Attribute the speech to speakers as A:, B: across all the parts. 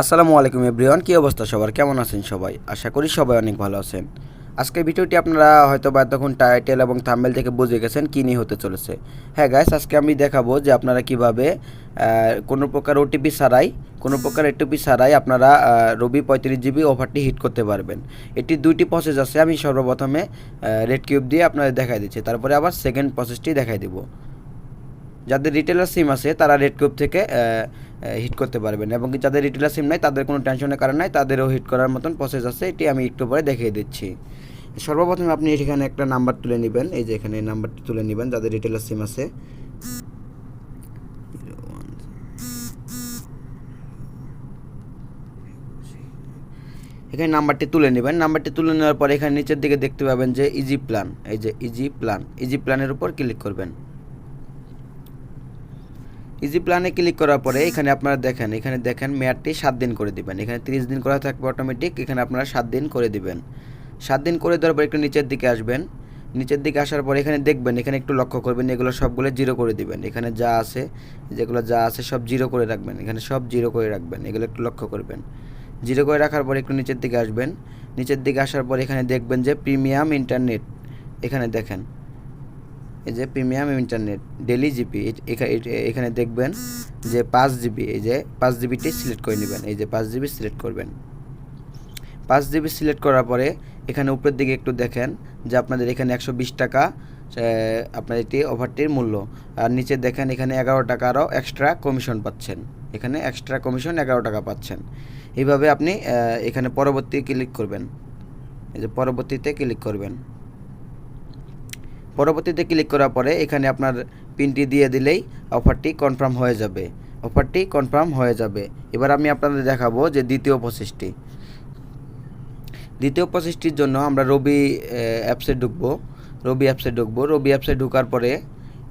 A: আসসালামু আলাইকুম এভরিওয়ান, কী অবস্থা সবার? কেমন আছেন সবাই? আশা করি সবাই অনেক ভালো আছেন। আজকে ভিডিওটি আপনারা হয়তো বা তখন টাইটেল এবং থাম্বেল থেকে বুঝে গেছেন কী নিয়ে হতে চলেছে। হ্যাঁ গাইস আজকে আমি দেখাবো যে আপনারা কীভাবে কোনো প্রকার ওটিপি ছাড়াই, কোনো প্রকার ওটিপি ছাড়াই আপনারা রবি পঁয়ত্রিশ জিবি অফারটি হিট করতে পারবেন। এটি দুইটি প্রসেস আছে, আমি সর্বপ্রথমে রেড কিউব দিয়ে আপনাদের দেখাই দিচ্ছি। তারপরে আবার সেকেন্ড প্রসেসটি দেখাই দিব। যাদের রিটেলার সিম আছে, তারা রেড কিউব থেকে হিট করতে পারবেন। এবং কি যাদের রিটেলার সিম নাই, তাদের কোনো টেনশনের কারণ নাই, তাদেরও হিট করার মতন প্রসেস আছে। এটি আমি একটু পরে দেখিয়ে দিচ্ছি। সর্বপ্রথমে আপনি এখানে একটা নাম্বার তুলে নেবেন। এই যে এখানে নাম্বারটি তুলে নেবেন, যাদের রিটেলার সিম আছে। এখানে নাম্বারটি তুলে নেবেন। নাম্বারটি তুলে নেওয়ার পরে এখানে নিচের দিকে দেখতে পাবেন যে ইজি প্ল্যান এই যে ইজি প্ল্যান ইজি প্ল্যানের উপর ক্লিক করবেন। ইজি প্ল্যানে ক্লিক করার পরে এখানে আপনারা দেখেন, এখানে দেখেন মেয়াদটি সাত দিন করে দিবেন। এখানে তিরিশ দিন করা থাকবে অটোমেটিক এখানে আপনারা সাত দিন করে দিবেন। সাত দিন করে দেওয়ার পর একটু নিচের দিকে আসবেন। নিচের দিকে আসার পর এখানে দেখবেন, এখানে একটু লক্ষ্য করবেন, এগুলো সবগুলো জিরো করে দিবেন। এখানে যা আছে, যেগুলো যা আছে সব জিরো করে রাখবেন। এখানে সব জিরো করে রাখবেন, এগুলো একটু লক্ষ্য করবেন। জিরো করে রাখার পর একটু নিচের দিকে আসবেন। নিচের দিকে আসার পর এখানে দেখবেন যে প্রিমিয়াম ইন্টারনেট এখানে দেখেন। এই যে প্রিমিয়াম ইন্টারনেট ডেলি জিপি এখানে দেখবেন যে পাঁচ জিবি এই যে পাঁচ জিবিটি সিলেক্ট করে নেবেন, এই যে পাঁচ জিবি সিলেক্ট করবেন। পাঁচ জিবি সিলেক্ট করার পরে এখানে উপরের দিকে একটু দেখেন যে আপনাদের এখানে একশো বিশ টাকা আপনার এটি অফারটির মূল্য। আর নিচে দেখেন এখানে এগারো টাকা আরও এক্সট্রা কমিশন পাচ্ছেন। এখানে এক্সট্রা কমিশন এগারো টাকা পাচ্ছেন। এইভাবে আপনি এখানে পরবর্তী ক্লিক করবেন। এই যে পরবর্তীতে ক্লিক করবেন। পরবর্তীতে ক্লিক করার পরে এখানে আপনার পিনটি দিয়ে দিলেই অফারটি কনফার্ম হয়ে যাবে। অফারটি কনফার্ম হয়ে যাবে। এবার আমি আপনাদের দেখাবো যে দ্বিতীয় প্রসেসটি দ্বিতীয় প্রসেসটির জন্য আমরা রবি অ্যাপসে ঢুকবো। রবি অ্যাপসে ঢুকবো। রবি অ্যাপসে ঢুকার পরে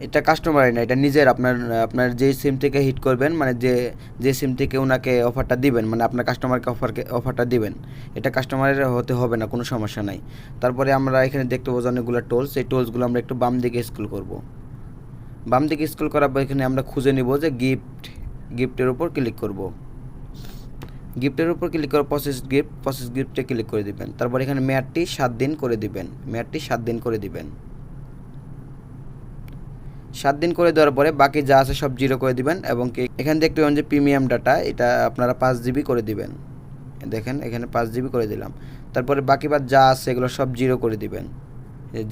A: এটা কাস্টমারের না, এটা নিজের, আপনার আপনার যে সিম থেকে হিট করবেন মানে যে যে সিম থেকে ওনাকে অফারটা দিবেন মানে আপনার কাস্টমারকে অফারকে অফারটা দিবেন, এটা কাস্টমারের হতে হবে না, কোনো সমস্যা নাই। তারপরে আমরা এখানে দেখতে পাবো যে অনেকগুলো টোলস এই টোলসগুলো আমরা একটু বাম দিকে স্কুল করব। বাম দিকে স্কুল করার পর এখানে আমরা খুঁজে নিব যে গিফট গিফটের উপর ক্লিক করব। গিফটের উপর ক্লিক করে প্রসেস গিফট প্রসেস গিফটে ক্লিক করে দিবেন। তারপর এখানে মেয়াদটি সাত দিন করে দিবেন, মেয়াদটি সাত দিন করে দিবেন। সাত দিন করে দেওয়ার পরে বাকি যা আছে সব জিরো করে দিবেন এবং এখানে দেখতে পাবেন যে প্রিমিয়াম ডাটা এটা আপনারা পাঁচ জিবি করে দিবেন। দেখেন, এখানে পাঁচ জিবি করে দিলাম। তারপরে বাকি বাদ যা আছে এগুলো সব জিরো করে দিবেন।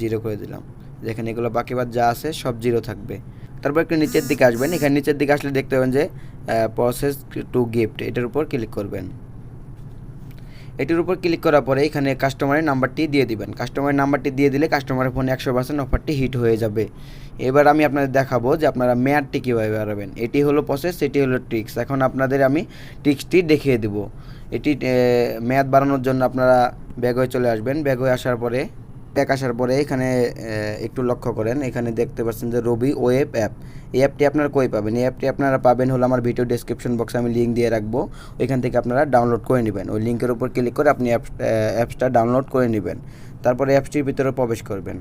A: জিরো করে দিলাম। দেখেন, এগুলো বাকি বাদ যা আছে সব জিরো থাকবে। তারপর একটু নিচের দিকে আসবেন। এখানে নিচের দিকে আসলে দেখতে পাবেন যে প্রসেস টু গিফট এটার উপর ক্লিক করবেন। এটির উপর ক্লিক করার পরে এখানে কাস্টমারের নাম্বারটি দিয়ে দিবেন। কাস্টমারের নাম্বারটি দিয়ে দিলে কাস্টমারের ফোনে একশো পার্সেন্ট অফারটি হিট হয়ে যাবে। এবার আমি আপনাদের দেখাবো যে আপনারা মেয়াদটি কীভাবে বাড়াবেন। এটি হলো প্রসেস এটি হলো ট্রিক্স এখন আপনাদের আমি ট্রিক্সটি দেখিয়ে দেব। এটি মেয়াদ বাড়ানোর জন্য আপনারা ব্যাগ হয়ে চলে আসবেন। ব্যাগ হয়ে আসার পরে ব্যাগ আসার পরে এখানে একটু লক্ষ্য করেন, এখানে দেখতে পাচ্ছেন যে রবি ওয়েব অ্যাপ। এই অ্যাপটি আপনারা কই পাবেন? এই অ্যাপটি আপনারা পাবেন হলো আমার ভিডিও ডেসক্রিপশন বক্সে আমি লিঙ্ক দিয়ে রাখব। ওইখান থেকে আপনারা ডাউনলোড করে নেবেন। ওই লিঙ্কের উপর ক্লিক করে আপনি অ্যাপ অ্যাপসটা ডাউনলোড করে নেবেন। তারপরে অ্যাপসটির ভিতরে প্রবেশ করবেন।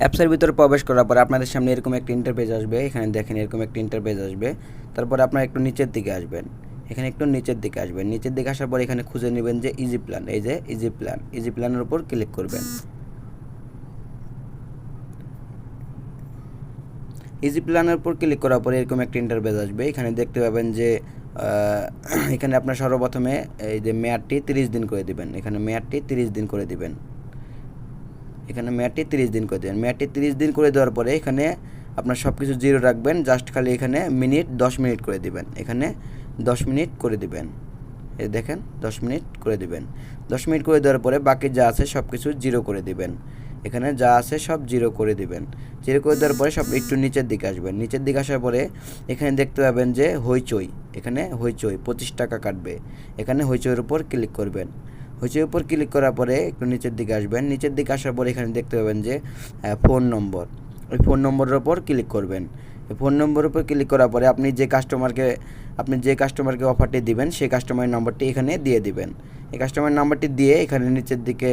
A: অ্যাপসের ভিতরে প্রবেশ করার পরে আপনাদের সামনে এরকম একটা ইন্টারপেজ আসবে। এখানে দেখেন এরকম একটা ইন্টারপেজ আসবে। তারপরে আপনারা একটু নিচের দিকে আসবেন। এখানে একটু নিচের দিকে আসবেন। নিচের দিকে আসার পর এখানে খুঁজে নেবেন যে ইজি প্ল্যান এই যে ইজি প্ল্যান ইজি প্ল্যানের উপর ক্লিক করবেন। ইজি প্ল্যানের উপর ক্লিক করার পরে এরকম একটা ইন্টারভেজ আসবে। এখানে দেখতে পাবেন যে এখানে আপনার সর্বপ্রথমে এই যে মেয়াদটি তিরিশ দিন করে দিবেন। এখানে মেয়াদটি তিরিশ দিন করে দিবেন। এখানে মেয়াদটি তিরিশ দিন করে দেবেন। মেয়াদটি তিরিশ দিন করে দেওয়ার পরে এখানে আপনার সব কিছু জিরো রাখবেন। জাস্ট খালি এখানে মিনিট দশ মিনিট করে দিবেন। এখানে দশ মিনিট করে দিবেন। এই দেখেন, দশ মিনিট করে দিবেন। দশ মিনিট করে দেওয়ার পরে বাকি যা আছে সব কিছু জিরো করে দিবেন। এখানে যা আছে সব জিরো করে দিবেন। জিরো করে দেওয়ার পরে সব একটু নিচের দিকে আসবেন। নিচের দিকে আসার পরে এখানে দেখতে পাবেন যে হইচই। এখানে হইচই, পঁচিশ টাকা কাটবে। এখানে হইচইয়ের উপর ক্লিক করবেন। হইচইয়ের উপর ক্লিক করার পরে একটু নিচের দিকে আসবেন। নিচের দিকে আসার পরে এখানে দেখতে পাবেন যে ফোন নম্বর। ওই ফোন নম্বরের উপর ক্লিক করবেন। ফোন নম্বরের উপর ক্লিক করার পরে আপনি যে কাস্টমারকে আপনি যে কাস্টমারকে অফারটি দিবেন, সেই কাস্টমারের নাম্বারটি এখানে দিয়ে দিবেন। এই কাস্টমার নাম্বারটি দিয়ে এখানে নিচের দিকে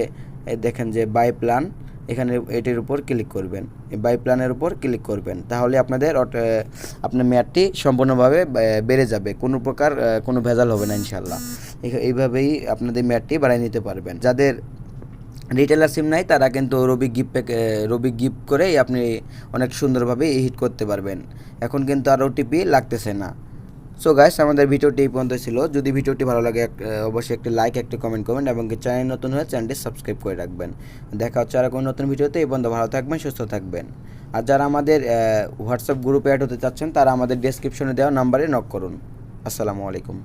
A: দেখেন যে বাই প্ল্যান এখানে এটির উপর ক্লিক করবেন। এই বাই প্ল্যানের উপর ক্লিক করবেন। তাহলে আপনাদের আপনার মেয়াদটি সম্পূর্ণভাবে বেড়ে যাবে। কোনো প্রকার কোনো ভেজাল হবে না ইনশাল্লাহ এইভাবেই আপনাদের মেয়াদটি বাড়াই নিতে পারবেন। যাদের রিটেলার সিম নাই, তারা কিন্তু Robi gift pack Robi gift করেই আপনি অনেক সুন্দরভাবে হিট করতে পারবেন। এখন কিন্তু আর ওটিপি লাগতেছে না। সো গাইস আমাদের ভিডিওটি এই পর্যন্ত ছিল। যদি ভিডিওটি ভালো লাগে অবশ্যই একটি লাইক একটি কমেন্ট করবেন এবং চ্যানেল নতুন হলে চ্যানেলটি সাবস্ক্রাইব করে রাখবেন। দেখা হচ্ছে আর কোনো নতুন ভিডিওতে। এই পর্যন্ত ভালো থাকবেন, সুস্থ থাকবেন। আর যারা আমাদের হোয়াটসঅ্যাপ গ্রুপে অ্যাড হতে চাচ্ছেন, তারা আমাদের ডেসক্রিপশনে দেওয়া নাম্বারে নক করুন। আসসালামু আলাইকুম।